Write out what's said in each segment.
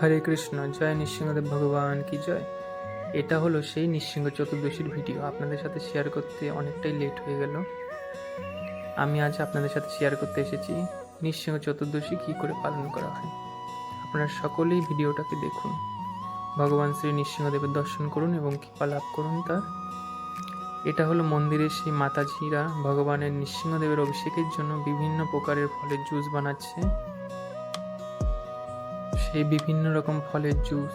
হরে কৃষ্ণ, জয় নৃসিংহদেব ভগবান কি জয়? এটা হলো সেই নৃসিংহ চতুর্দশীর ভিডিও। আপনাদের সাথে শেয়ার করতে অনেকটাই লেট হয়ে গেল। আমি আজ আপনাদের সাথে শেয়ার করতে এসেছি নৃসিংহ চতুর্দশী কী করে পালন করা হয়। আপনারা সকলেই ভিডিওটাকে দেখুন। ভগবান শ্রী নৃসিংহদেবের দর্শন করুন এবং কৃপা লাভ করুন তার। এটা হলো মন্দিরের সেই মাতাজিরা ভগবানের নৃসিংহদেবের অভিষেকের জন্য বিভিন্ন প্রকারের ফলের জুস বানাচ্ছে। সেই বিভিন্ন রকম ফলের জুস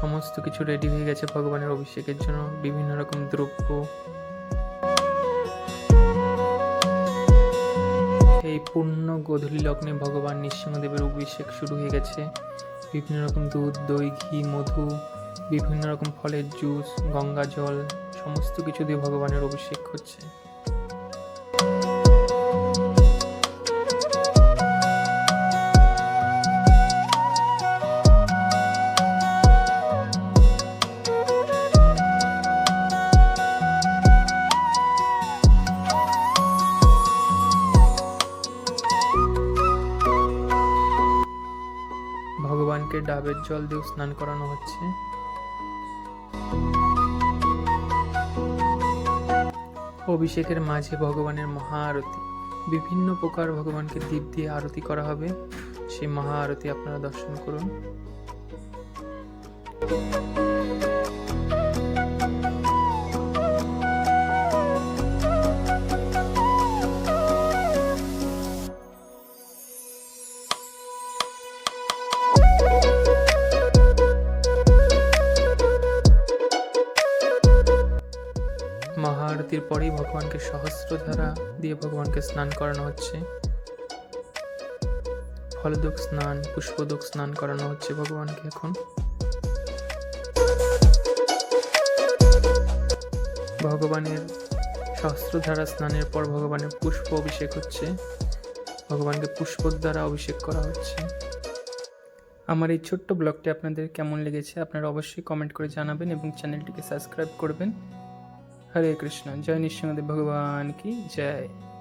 সমস্ত কিছু রেডি হয়ে গেছে ভগবানের অভিষেকের জন্য, বিভিন্ন রকম দ্রব্য। এই পূর্ণ গোধূলি লগ্নে ভগবান নৃসিংহদেবের অভিষেক শুরু হয়ে গেছে। বিভিন্ন রকম দুধ, দই, ঘি, মধু, বিভিন্ন রকম ফলের জুস গঙ্গা জল, সমস্ত কিছু দিয়ে ভগবানের অভিষেক হচ্ছে। ভগবানকে ডাবের জল দিয়ে স্নান করানো হচ্ছে। অভিষেকের মাঝে ভগবানের মহা আরতি বিভিন্ন প্রকার ভগবানকে দীপ দিয়ে আরতি করা হবে। সেই মহা আরতি আপনারা দর্শন করুন। মহা আরতির পরেই ভগবানকে সহস্রধারা দিয়ে ভগবানকে স্নান করানো হচ্ছে। ফলদোক স্নান, পুষ্পদোক স্নান করানো হচ্ছে ভগবানকে এখন। ভগবানের সহস্রধারা স্নানের পর ভগবানের পুষ্প অভিষেক হচ্ছে। ভগবানকে পুষ্পর দ্বারা অভিষেক করা হচ্ছে। আমার এই ছোট্ট ব্লগটি আপনাদের কেমন লেগেছে আপনারা অবশ্যই কমেন্ট করে জানাবেন এবং চ্যানেলটিকে সাবস্ক্রাইব করবেন। হরে কৃষ্ণ জয় নৃসিংহদেব ভগবান কি জয়